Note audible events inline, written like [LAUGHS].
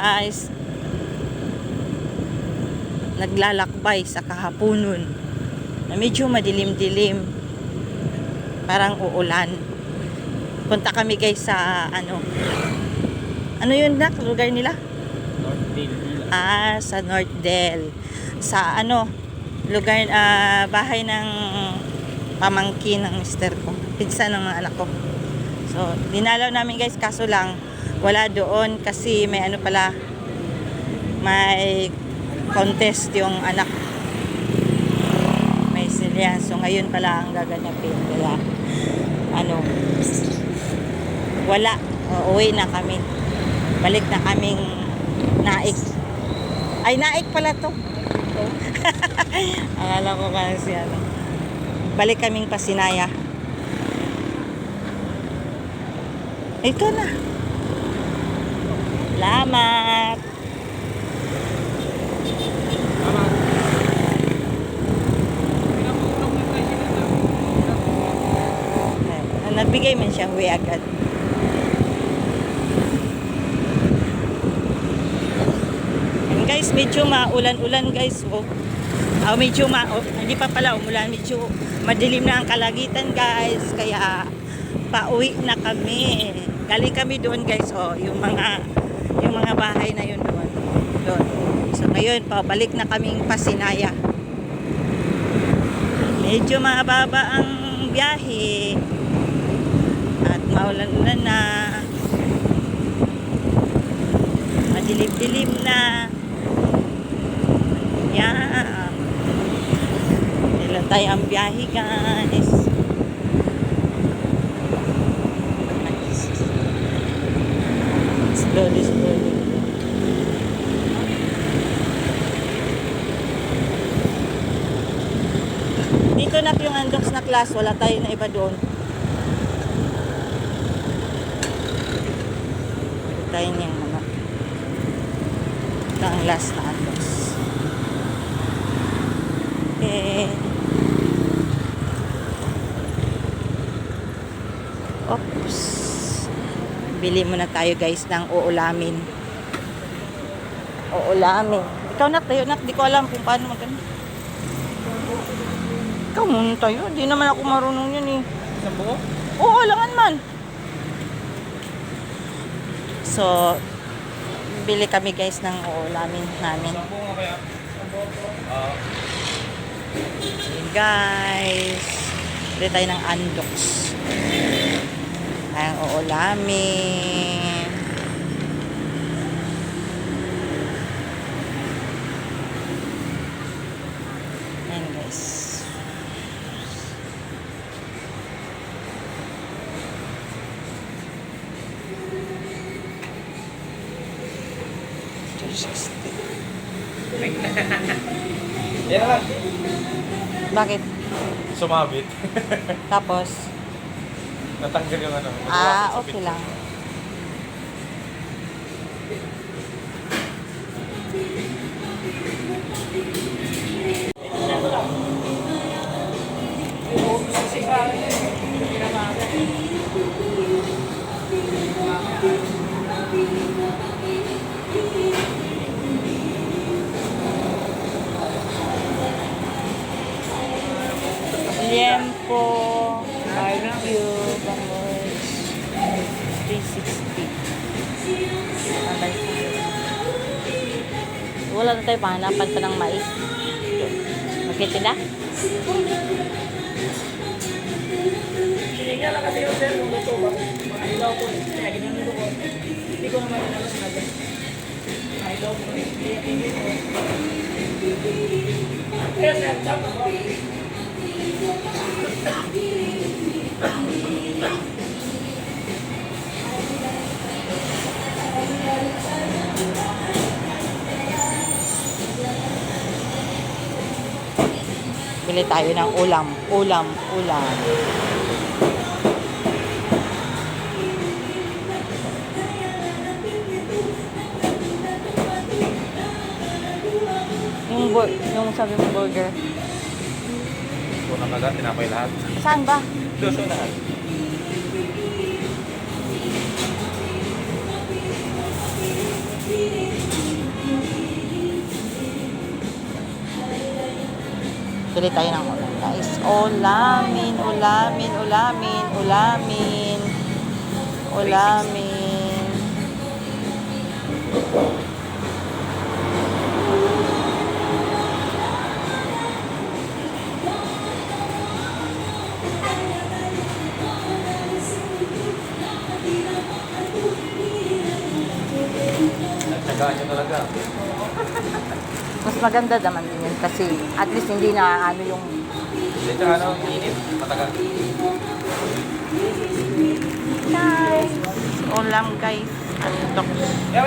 guys. Naglalakbay sa kahaponon. Na medyo madilim-dilim. Parang uulan. Punta kami guys sa ano. Ano yun na lugar nila? Ah, sa North Del. Sa ano, lugar, ah, bahay ng pamangkin ng mister ko. Pinsa ng mga anak ko. So, dinalaw namin guys, kaso lang, wala doon kasi may ano pala, may contest yung anak. May silyan. So, ngayon pala ang gaganapin. Kaya, ano, wala. Uuwi na kami. Balik na kaming naik. Ay, naik pala to. [LAUGHS] Akala ko kasi ano. Balik kaming pasinaya. Ito na. Salamat. Eh, Nagbigay man siya huwi agad. Yan guys, medyo maulan-ulan guys. Oh. Ah, medyo ma oh, hindi pa pala umulan, medyo madilim na ang kalagitan guys. Kaya pauwi na kami. Galing kami doon guys, oh, yung mga yung mga bahay na yun doon. Doon. So ngayon, pabalik na kaming Pasinaya. Medyo mababa ang biyahe. At maulan-ulan na. Madilim-dilim na. Yan. Ilan tayo ang biyahe guys. Slowly. Dito na yung andox na class, wala tayo na iba doon. Dito tayo niyang ano. Ito ang last na andox. Okay. Bili muna tayo guys ng uulamin. Uulamin. Ikaw nak tayo nak, di ko alam kung paano magano. Ikaw muna tayo, di naman ako marunong yun eh. Isang buo? Oo, alangan man. So, bili kami guys ng uulamin namin. Ah, guys. Bili tayo ng andox. Ang uulamin. Ayan guys. yan na lang. Bakit? Sumabit. Tapos, Natanggal yung ano. ah, okay lang. Liempo. Wala na tayo pahanapan pa ng mais. Magkitinda? Hindi lang kasi yung sir, kung luto ba? Mailaw po eh. Kaya ginanong ko. Hindi ko naman inalas na agad. Mailaw po eh. Hindi po. Kaya sir, tama ba? Bili tayo ng ulam. Ulam. Ulam. Yung, yung sabi mo burger. Unang kagat, tinapay lahat. Saan ba? Doon lahat. Pili tayo ng ulam, guys. Ulamin, ulamin, ulamin, ulamin. Ulamin. Nagtsagaan nyo talaga. Mas maganda naman din yun kasi at least hindi na ano yung tsaka ano, init. Matagal. guys. Ulam guys. Antok. Eh,